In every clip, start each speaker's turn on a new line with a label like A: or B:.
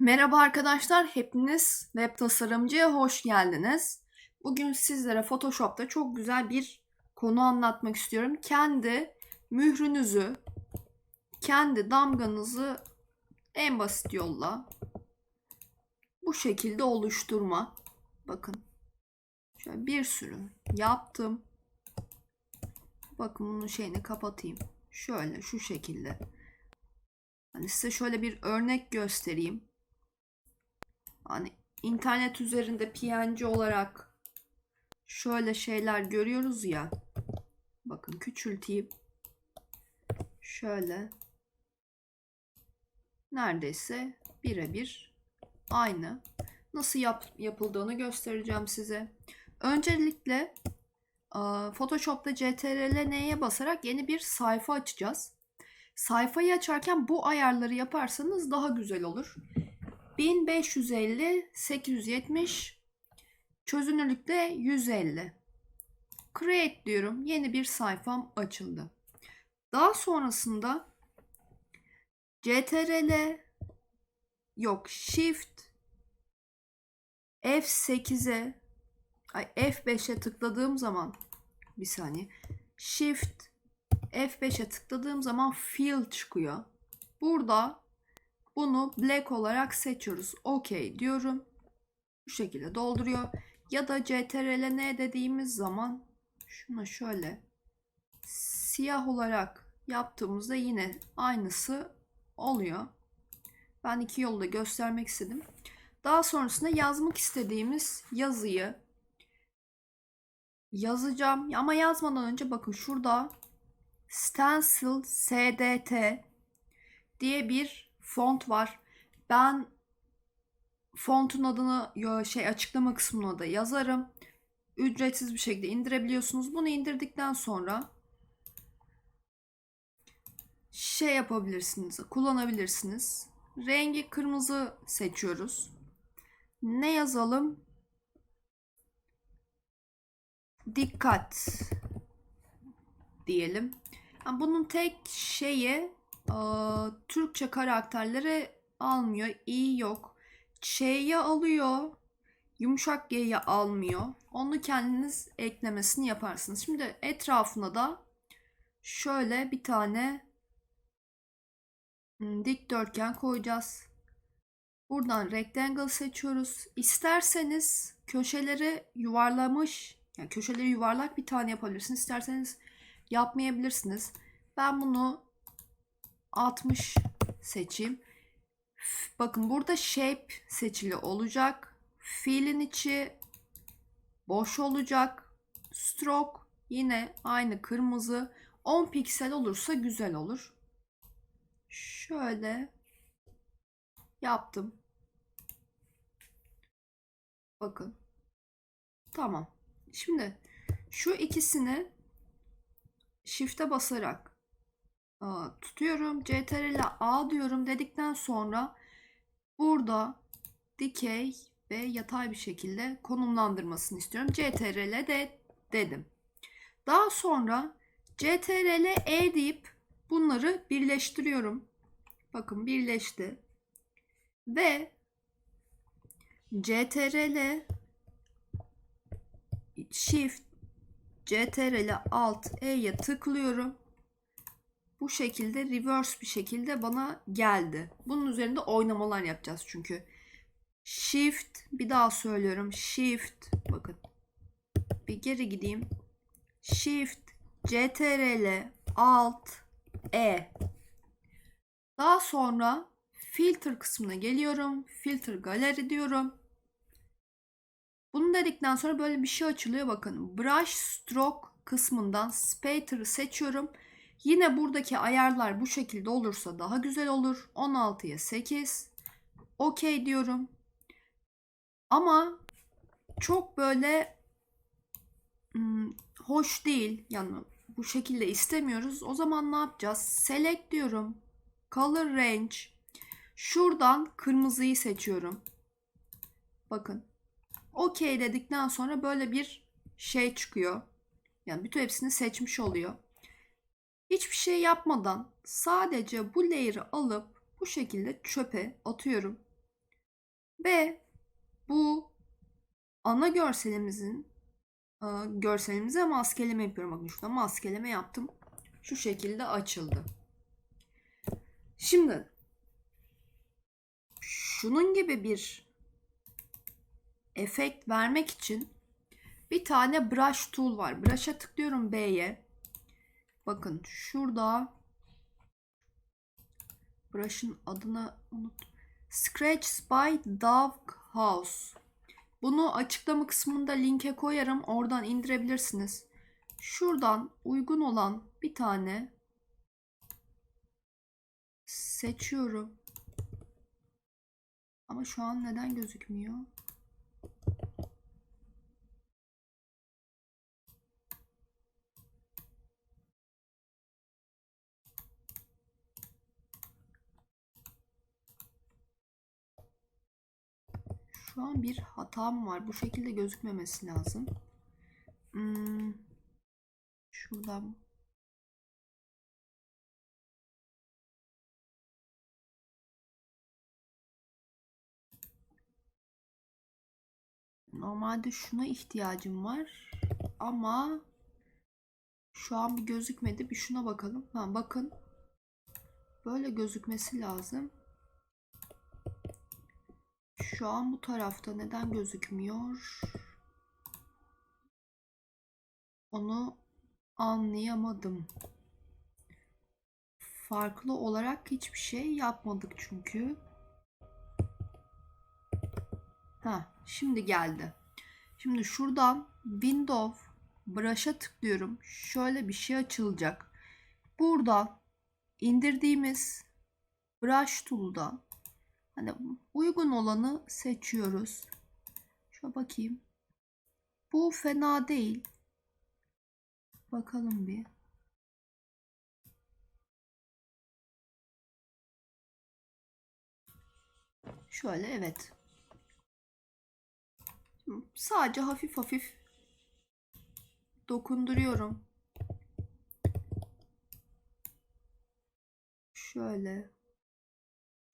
A: Merhaba arkadaşlar, hepiniz web tasarımcıya hoş geldiniz. Bugün sizlere Photoshop'ta çok güzel bir konu anlatmak istiyorum. Kendi mührünüzü, kendi damganızı en basit yolla bu şekilde oluşturma. Bakın, şöyle bir sürü yaptım. Bakın bunun şeyini kapatayım. Şöyle şu şekilde. Hani size şöyle bir örnek göstereyim. Hani internet üzerinde PNG olarak şöyle şeyler görüyoruz ya. Bakın küçülteyim. Şöyle neredeyse birebir aynı. Nasıl yap, yapıldığını göstereceğim size. Öncelikle Photoshop'ta CTRL N'ye basarak yeni bir sayfa açacağız. Sayfayı açarken bu ayarları yaparsanız daha güzel olur. 1550 870 çözünürlükte 150. Create diyorum. Yeni bir sayfam açıldı. Daha sonrasında CTRL yok Shift F8'e ay F5'e tıkladığım zaman bir saniye Shift F5'e tıkladığım zaman fill çıkıyor. Burada bunu black olarak seçiyoruz. OK diyorum. Bu şekilde dolduruyor. Ya da CTRL N dediğimiz zaman şuna şöyle siyah olarak yaptığımızda yine aynısı oluyor. Ben iki yolda göstermek istedim. Daha sonrasında yazmak istediğimiz yazıyı yazacağım. Ama yazmadan önce bakın şurada Stencil SDT diye bir font var. Ben fontun adını şey açıklama kısmına da yazarım. Ücretsiz bir şekilde indirebiliyorsunuz. Bunu indirdikten sonra şey yapabilirsiniz, kullanabilirsiniz. Rengi kırmızı seçiyoruz. Ne yazalım? Dikkat diyelim. Bunun tek şeyi Türkçe karakterleri almıyor. İ yok. Ç'yi alıyor. Yumuşak G'yi almıyor. Onu kendiniz eklemesini yaparsınız. Şimdi etrafına da şöyle bir tane hmm, dikdörtgen koyacağız. Buradan rectangle seçiyoruz. İsterseniz köşeleri yuvarlamış, yani köşeleri yuvarlak bir tane yapabilirsiniz. İsterseniz yapmayabilirsiniz. Ben bunu 60 seçeyim. Bakın burada shape seçili olacak. Fiilin içi boş olacak. Stroke yine aynı kırmızı. 10 piksel olursa güzel olur. Şöyle yaptım. Bakın. Tamam. Şimdi şu ikisini shift'e basarak tutuyorum. CTRL A diyorum dedikten sonra burada dikey ve yatay bir şekilde konumlandırmasını istiyorum. CTRL de dedim. Daha sonra CTRL E deyip bunları birleştiriyorum. Bakın birleşti. Ve CTRL Shift CTRL Alt E'ye tıklıyorum bu şekilde reverse bir şekilde bana geldi. Bunun üzerinde oynamalar yapacağız çünkü. Shift bir daha söylüyorum. Shift bakın. Bir geri gideyim. Shift CTRL Alt E. Daha sonra filter kısmına geliyorum. Filter galeri diyorum. Bunu dedikten sonra böyle bir şey açılıyor bakın. Brush stroke kısmından spatter'ı seçiyorum. Yine buradaki ayarlar bu şekilde olursa daha güzel olur. 16'ya 8. Okey diyorum. Ama çok böyle hmm, hoş değil. Yani bu şekilde istemiyoruz. O zaman ne yapacağız? Select diyorum. Color range. Şuradan kırmızıyı seçiyorum. Bakın. Okey dedikten sonra böyle bir şey çıkıyor. Yani bütün hepsini seçmiş oluyor. Hiçbir şey yapmadan sadece bu layer'ı alıp bu şekilde çöpe atıyorum. Ve bu ana görselimizin e, görselimize maskeleme yapıyorum. Bakın şurada maskeleme yaptım. Şu şekilde açıldı. Şimdi şunun gibi bir efekt vermek için bir tane brush tool var. Brush'a tıklıyorum B'ye. Bakın şurada brush'ın adını unut. Scratch by Dog House. Bunu açıklama kısmında linke koyarım. Oradan indirebilirsiniz. Şuradan uygun olan bir tane seçiyorum. Ama şu an neden gözükmüyor? Şu an bir hatam var. Bu şekilde gözükmemesi lazım. Hmm. Şuradan. Normalde şuna ihtiyacım var. Ama şu an bir gözükmedi. Bir şuna bakalım. Ha, bakın. Böyle gözükmesi lazım. Şu an bu tarafta neden gözükmüyor? Onu anlayamadım. Farklı olarak hiçbir şey yapmadık çünkü. Ha, şimdi geldi. Şimdi şuradan Windows Brush'a tıklıyorum. Şöyle bir şey açılacak. Buradan indirdiğimiz Brush Tool'dan Hani uygun olanı seçiyoruz. Şöyle bakayım. Bu fena değil. Bakalım bir. Şöyle evet. Sadece hafif hafif dokunduruyorum. Şöyle.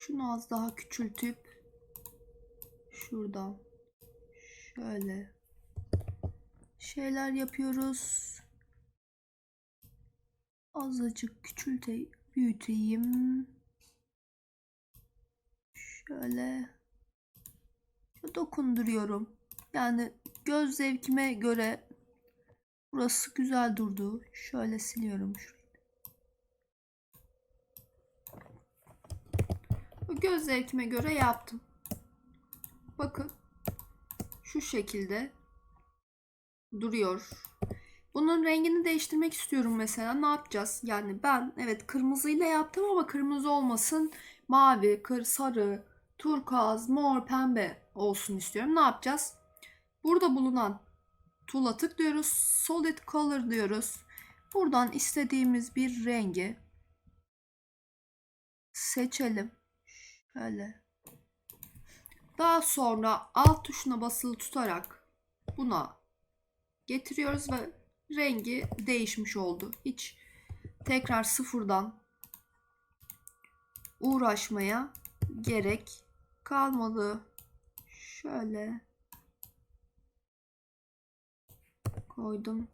A: Şunu az daha küçültüp şuradan şöyle şeyler yapıyoruz. Azıcık küçülteyim, büyüteyim. Şöyle dokunduruyorum. Yani göz zevkime göre burası güzel durdu. Şöyle siliyorum şurayı. Göz zevkime göre yaptım. Bakın. Şu şekilde duruyor. Bunun rengini değiştirmek istiyorum mesela. Ne yapacağız? Yani ben evet kırmızıyla yaptım ama kırmızı olmasın. Mavi, kır, sarı, turkuaz, mor, pembe olsun istiyorum. Ne yapacağız? Burada bulunan tool'a tıklıyoruz. Solid color diyoruz. Buradan istediğimiz bir rengi seçelim. Şöyle. Daha sonra alt tuşuna basılı tutarak buna getiriyoruz ve rengi değişmiş oldu. Hiç tekrar sıfırdan uğraşmaya gerek kalmadı. Şöyle koydum.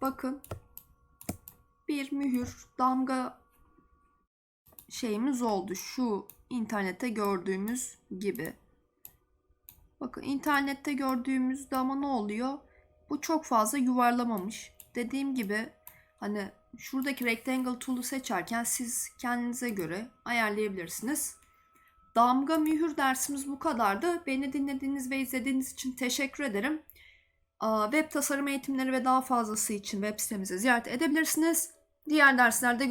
A: Bakın bir mühür damga şeyimiz oldu. Şu internette gördüğümüz gibi. Bakın internette gördüğümüzde ama ne oluyor? Bu çok fazla yuvarlamamış. Dediğim gibi hani şuradaki rectangle tool'u seçerken siz kendinize göre ayarlayabilirsiniz. Damga mühür dersimiz bu kadardı. Beni dinlediğiniz ve izlediğiniz için teşekkür ederim. Web tasarım eğitimleri ve daha fazlası için web sitemizi ziyaret edebilirsiniz. Diğer derslerde görüşmek